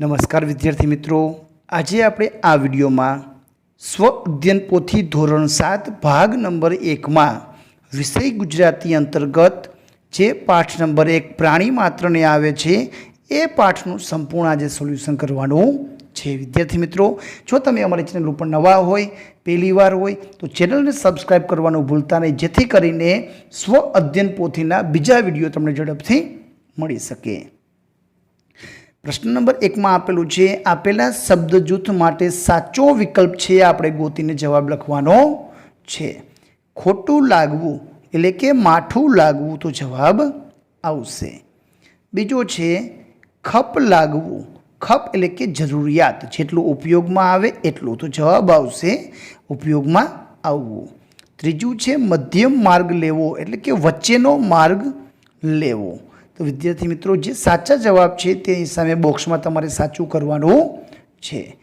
નમસ્કાર વિદ્યાર્થી મિત્રો. આજે આપણે આ વિડીયોમાં સ્વ અધ્યયન પોથી ધોરણ સાત, ભાગ નંબર એકમાં વિષય ગુજરાતી અંતર્ગત જે પાઠ નંબર એક પ્રાણી માત્રને આવે છે, એ પાઠનું સંપૂર્ણ આજે સોલ્યુશન કરવાનું છે. વિદ્યાર્થી મિત્રો, જો તમે અમારી ચેનલ ઉપર નવા હોય, પહેલી વાર હોય, તો ચેનલને સબસ્ક્રાઈબ કરવાનું ભૂલતા નહીં, જેથી કરીને સ્વ અધ્યયન પોથીના બીજા વીડિયો તમને ઝડપથી મળી શકે. પ્રશ્ન નંબર એકમાં આપેલું છે, આપેલા શબ્દ જૂથ માટે સાચો વિકલ્પ છે, આપણે ગોતીને જવાબ લખવાનો છે. ખોટું લાગવું એટલે કે માઠું લાગવું તો જવાબ આવશે. બીજો છે, ખપ લાગવું. ખપ એટલે કે જરૂરિયાત. જેટલું ઉપયોગમાં આવે એટલું તો જવાબ આવશે, ઉપયોગમાં આવવું. ત્રીજું છે, મધ્યમ માર્ગ લેવો એટલે કે વચ્ચેનો માર્ગ લેવો. તો વિદ્યાર્થી મિત્રો, જે સાચા જવાબ છે તે સામે બોક્સમાં તમારે સાચું કરવાનું છે.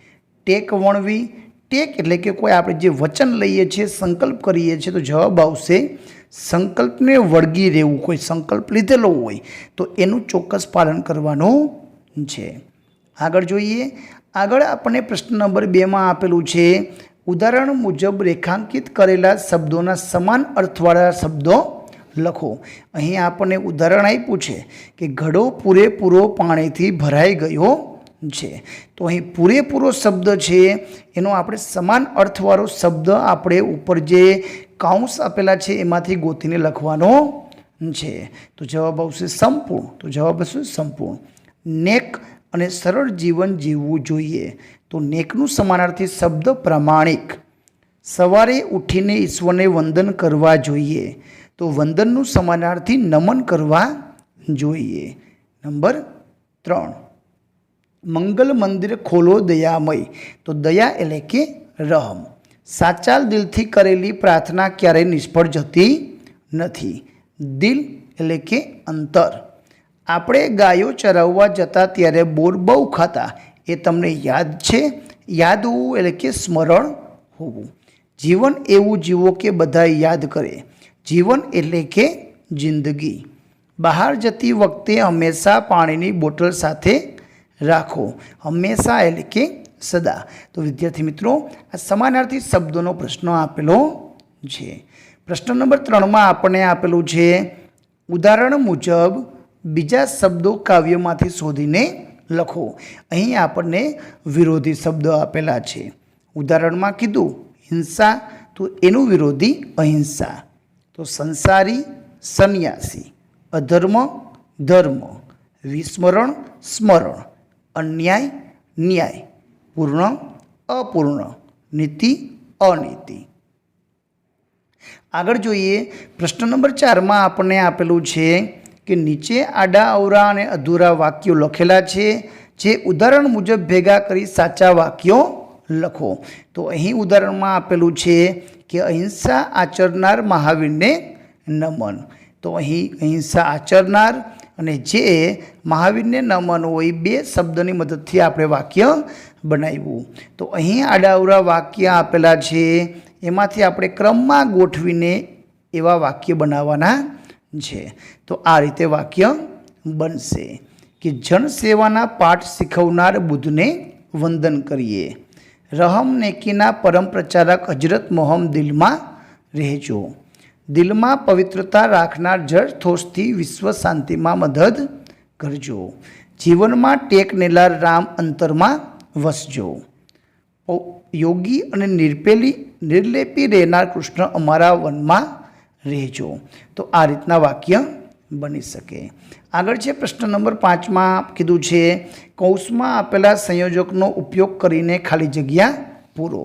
ટેક વણવી, ટેક એટલે કે કોઈ આપણે જે વચન લઈએ છીએ, સંકલ્પ કરીએ છીએ, તો જવાબ આવશે સંકલ્પને વળગી રહેવું કોઈ સંકલ્પ લીધેલો હોય, તો એનું ચોક્કસ પાલન કરવાનું છે. આગળ જોઈએ, આગળ આપણને પ્રશ્ન નંબર બેમાં આપેલું છે, ઉદાહરણ મુજબ રેખાંકિત કરેલા શબ્દોના સમાન અર્થવાળા શબ્દો લખો. અહીં આપણને ઉદાહરણ આપ્યું છે કે ઘડો પૂરેપૂરો પાણીથી ભરાઈ ગયો છે. તો અહીં પૂરેપૂરો શબ્દ છે, એનો આપણે સમાન અર્થવાળો શબ્દ આપણે ઉપર જે કાઉન્સ આપેલા છે, એમાંથી ગોતીને લખવાનો છે. તો જવાબ આવશે સંપૂર્ણ. તો જવાબ આવશે સંપૂર્ણ. નેક અને સરળ જીવન જીવવું જોઈએ. તો નેકનું સમાનાર્થી શબ્દ પ્રમાણિક. સવારે ઉઠીને ઈશ્વરને વંદન કરવા જોઈએ. તો વંદનનું સમાનાર્થી નમન કરવા જોઈએ. નંબર ત્રણ. મંગલ મંદિર ખોલો દયામય. તો દયા એટલે કે રહમ. સાચા દિલથી કરેલી પ્રાર્થના ક્યારેય નિષ્ફળ જતી નથી. દિલ એટલે કે અંતર. આપણે ગાયો ચરાવવા જતા ત્યારે બોર બહુ ખાતા. એ તમને યાદ છે? યાદ હોવું એટલે કે સ્મરણ હોવું. જીવન એવું જીવો કે બધા યાદ કરે. જીવન એટલે કે જિંદગી. બહાર જતી વખતે હંમેશા પાણીની બોટલ સાથે રાખો. હંમેશા એટલે કે સદા. તો વિદ્યાર્થી મિત્રો, આ સમાનાર્થી શબ્દોનો પ્રશ્ન આપેલો છે. પ્રશ્ન નંબર ત્રણમાં આપણને આપેલું છે, ઉદાહરણ મુજબ બીજા શબ્દો કાવ્યમાંથી શોધીને લખો. અહીં આપણને વિરોધી શબ્દો આપેલા છે. ઉદાહરણમાં કીધું, હિંસા. તો એનું વિરોધી અહિંસા. તો સંસારી સંન્યાસી, અધર્મ, ધર્મ, વિસ્મરણ, સ્મરણ, અન્યાય, ન્યાય, પૂર્ણ, અપૂર્ણ, નીતિ, અનીતિ. આગળ જોઈએ, પ્રશ્ન નંબર ચારમાં આપણને આપેલું છે કે નીચે આડા અવરા અને અધૂરા વાક્યો લખેલા છે. જે ઉદાહરણ મુજબ ભેગા કરી સાચા વાક્યો લખો. તો અહીં ઉદાહરણમાં આપેલું છે કે અહિંસા આચરનાર મહાવીરને નમન તો અહીં અહિંસા આચરનાર અને જે મહાવીરને નમન હોય બે શબ્દની મદદથી આપણે વાક્ય બનાવ્યું. તો અહીં આડાવરા વાક્ય આપેલા છે, એમાંથી આપણે ક્રમમાં ગોઠવીને એવા વાક્ય બનાવવાના છે. તો આ રીતે વાક્ય બનશે કે જનસેવાના પાઠ શીખવનાર બુદ્ધને વંદન કરીએ. રહમ નેકીના પરમ પ્રચારક હજરત મોહમ દિલમાં રહેજો. દિલમાં પવિત્રતા રાખનાર જળ થોસથી વિશ્વ શાંતિમાં મદદ કરજો. જીવનમાં ટેક નેલાર રામ અંતરમાં વસજો. યોગી અને નિર્પેલી, નિર્લેપી રહેનાર કૃષ્ણ અમારા વનમાં રહેજો. તો આ રીતના વાક્ય બની શકે. આગળ છે પ્રશ્ન નંબર પાંચમાં કીધું છે, કૌંસમાં આપેલા સંયોજકનો ઉપયોગ કરીને ખાલી જગ્યા પૂરો.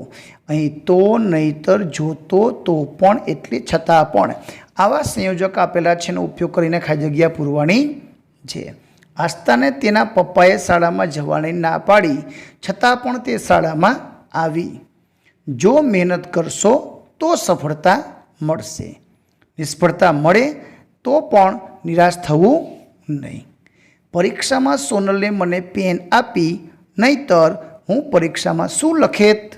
અહીં તો નહીતર જોતો તો પણ એટલે છતાં પણ. આવા સંયોજક આપેલા છે એનો ઉપયોગ કરીને ખાલી જગ્યા પૂરવાની છે. આસ્થાને તેના પપ્પાએ શાળામાં જવાની ના પાડી, છતાં પણ તે શાળામાં આવી. જો મહેનત કરશો તો સફળતા મળશે. નિષ્ફળતા મળે તો પણ નિરાશ થવું નહીં. પરીક્ષામાં સોનલે મને પેન આપી, નહીતર હું પરીક્ષામાં શું લખેત?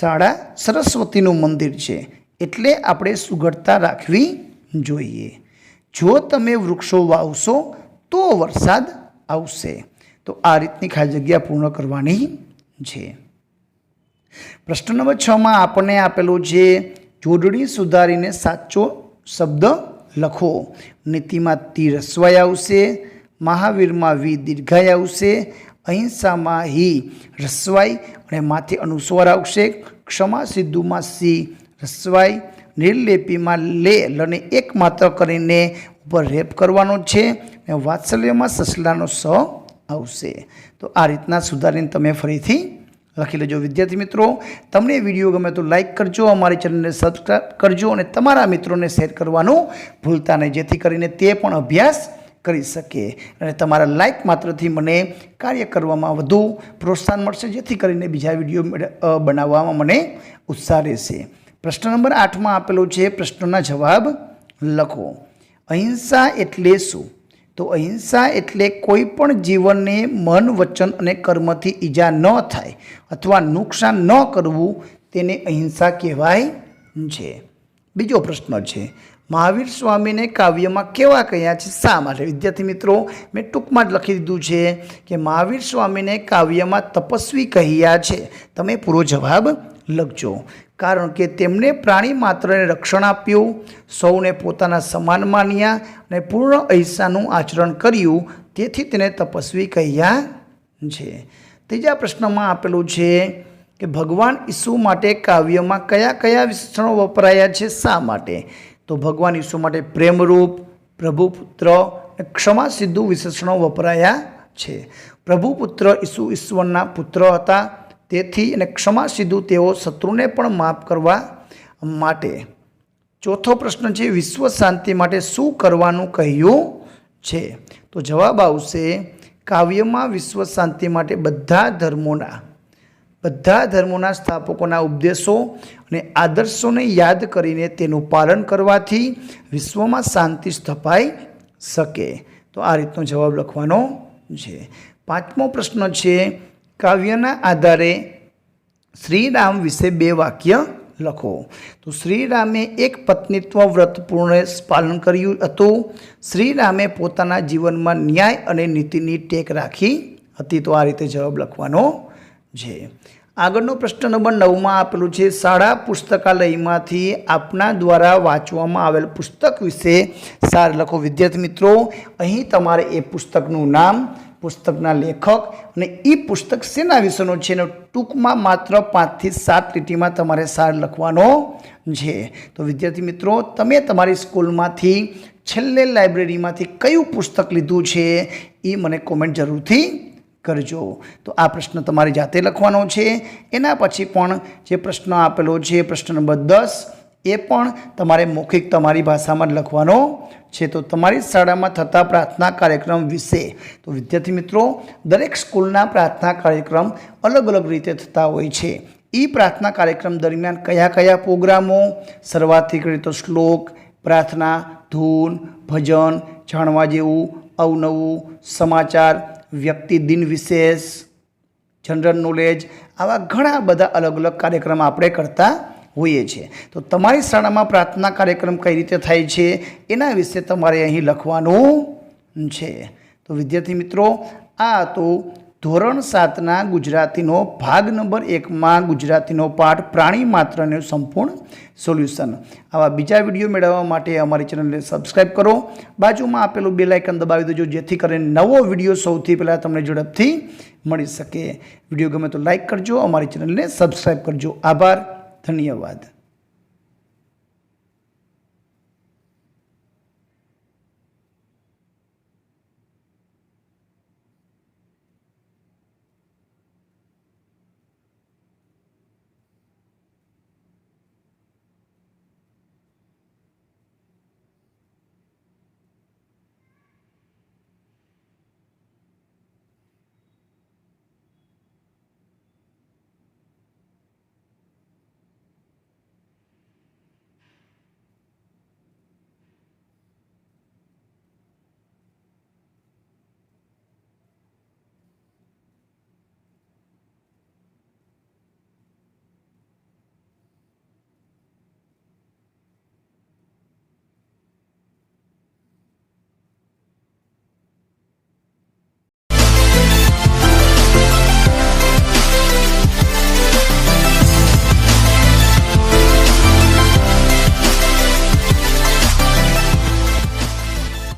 શાળા સરસ્વતીનું મંદિર છે, એટલે આપણે સુઘડતા રાખવી જોઈએ. જો તમે વૃક્ષો વાવશો, તો વરસાદ આવશે. તો આ રીતની ખાલી જગ્યા પૂર્ણ કરવાની છે. પ્રશ્ન નંબર છમાં આપણને આપેલું છે, જોડણી સુધારીને સાચો શબ્દ લખો. નીતિમાં તીર સ્વય આવશે, મહાવીરમાં વી દીર્ઘાય આવશે, અહિંસામાં હિ રસવાય અને માથે અનુસ્વાર આવશે. ક્ષમા સિદ્ધુમાં સી રસવાય, નિર્લેપીમાં લે લને એકમાત્ર કરીને ઉપર રેપ કરવાનો છે અને વાત્સલ્યમાં સસલાનો સ આવશે. તો આ રીતના સુધારીને તમે ફરીથી લખી લેજો. વિદ્યાર્થી મિત્રો, તમને વીડિયો ગમે તો લાઈક કરજો, અમારી ચેનલને સબસ્ક્રાઈબ કરજો અને તમારા મિત્રોને શેર કરવાનું ભૂલતા નહીં, જેથી કરીને તે પણ અભ્યાસ કરી શકે. અને તમારા લાઈક માત્રથી મને કાર્ય કરવામાં વધુ પ્રોત્સાહન મળશે, જેથી કરીને બીજા વીડિયો બનાવવામાં મને ઉત્સાહ રહેશે. પ્રશ્ન નંબર આઠમાં આપેલો છે, પ્રશ્નના જવાબ લખો. અહિંસા એટલે શું? તો અહિંસા એટલે કોઈ પણ જીવનને મન, વચન અને કર્મથી ઈજા ન થાય અથવા નુકસાન ન કરવું તેને અહિંસા કહેવાય છે. બીજો પ્રશ્ન છે, મહાવીર સ્વામીને કાવ્યમાં કેવા કહ્યા છે? શા માટે? વિદ્યાર્થી મિત્રો, મેં ટૂંકમાં જ લખી દીધું છે કે મહાવીર સ્વામીને કાવ્યમાં તપસ્વી કહ્યા છે. તમે પૂરો જવાબ લખજો. કારણ કે તેમણે પ્રાણી માત્રને રક્ષણ આપ્યું, સૌને પોતાના સમાન માન્યા અને પૂર્ણ અહિંસાનું આચરણ કર્યું. તેથી તેને તપસ્વી કહ્યા છે. ત્રીજા પ્રશ્નમાં આપેલું છે કે ભગવાન ઈસુ માટે કાવ્યમાં કયા કયા વિશેષણો વપરાયા છે, શા માટે? તો ભગવાન ઈસુ માટે પ્રેમરૂપ, પ્રભુપુત્ર ક્ષમા સિદ્ધુ વિશેષણો વપરાયા છે. પ્રભુપુત્ર ઈસુ ઈશ્વરના પુત્ર હતા. તેથી અને ક્ષમા સીધું તેઓ શત્રુને પણ માફ કરવા માટે. ચોથો પ્રશ્ન છે, વિશ્વ શાંતિ માટે શું કરવાનું કહ્યું છે? તો જવાબ આવશે, કાવ્યમાં વિશ્વ શાંતિ માટે બધા ધર્મોના બધા ધર્મોના સ્થાપકોના ઉપદેશો અને આદર્શોને યાદ કરીને તેનું પાલન કરવાથી વિશ્વમાં શાંતિ સ્થપાઈ શકે. તો આ રીતનો જવાબ લખવાનો છે. પાંચમો પ્રશ્ન છે કાવ્યના આધારે શ્રીરામ વિશે બે વાક્ય લખો. તો શ્રીરામે એક પત્નીત્વ વ્રત પૂર્ણ પાલન કર્યું હતું. શ્રીરામે પોતાના જીવનમાં ન્યાય અને નીતિની ટેક રાખી હતી. તો આ રીતે જવાબ લખવાનો છે. આગળનો પ્રશ્ન નંબર નવમાં આપેલું છે, શાળા પુસ્તકાલયમાંથી આપના દ્વારા વાંચવામાં આવેલ પુસ્તક વિશે સાર લખો. વિદ્યાર્થી મિત્રો, અહીં તમારે એ પુસ્તકનું નામ પુસ્તકના લેખક અને એ પુસ્તક શેના વિશેનું છે એનો ટૂંકમાં માત્ર પાંચથી સાત લીટીમાં તમારે સાર લખવાનો છે. તો વિદ્યાર્થી મિત્રો, તમે તમારી સ્કૂલમાંથી છેલ્લે લાઇબ્રેરીમાંથી કયું પુસ્તક લીધું છે એ મને કોમેન્ટ જરૂરથી કરજો. તો આ પ્રશ્ન તમારી જાતે લખવાનો છે. એના પછી પણ જે પ્રશ્ન આપેલો છે, પ્રશ્ન નંબર દસ એ પણ તમારે મૌખિક તમારી ભાષામાં લખવાનો છે. તો તમારી શાળામાં થતા પ્રાર્થના કાર્યક્રમ વિશે તો વિદ્યાર્થી મિત્રો, દરેક સ્કૂલના પ્રાર્થના કાર્યક્રમ અલગ અલગ રીતે થતા હોય છે. એ પ્રાર્થના કાર્યક્રમ દરમિયાન કયા કયા પ્રોગ્રામો? શરૂઆતથી રીતે શ્લોક, પ્રાર્થના, ધૂન, ભજન, જાણવા જેવું, અવનવું, સમાચાર, વ્યક્તિ દિન વિશેષ, જનરલ નોલેજ, આવા ઘણા બધા અલગ અલગ કાર્યક્રમ આપણે કરતા હોઈએ છીએ. તો તમારી શાળામાં પ્રાર્થના કાર્યક્રમ કઈ રીતે થાય છે? એના વિશે તમારે અહીં લખવાનું છે. તો વિદ્યાર્થી મિત્રો, આ તો ધોરણ સાતના ગુજરાતીનો ભાગ નંબર એકમાં ગુજરાતીનો પાઠ પ્રાણી માત્રનું સંપૂર્ણ સોલ્યુશન. આવા બીજા વીડિયો મેળવવા માટે અમારી ચેનલને સબસ્ક્રાઈબ કરો. બાજુમાં આપેલું બે લાઇકન દબાવી દેજો, જેથી કરીને નવો વીડિયો સૌથી પહેલાં તમને ઝડપથી મળી શકે. વીડિયો ગમે તો લાઇક કરજો, અમારી ચેનલને સબસ્ક્રાઈબ કરજો. આભાર. ધન્યવાદ.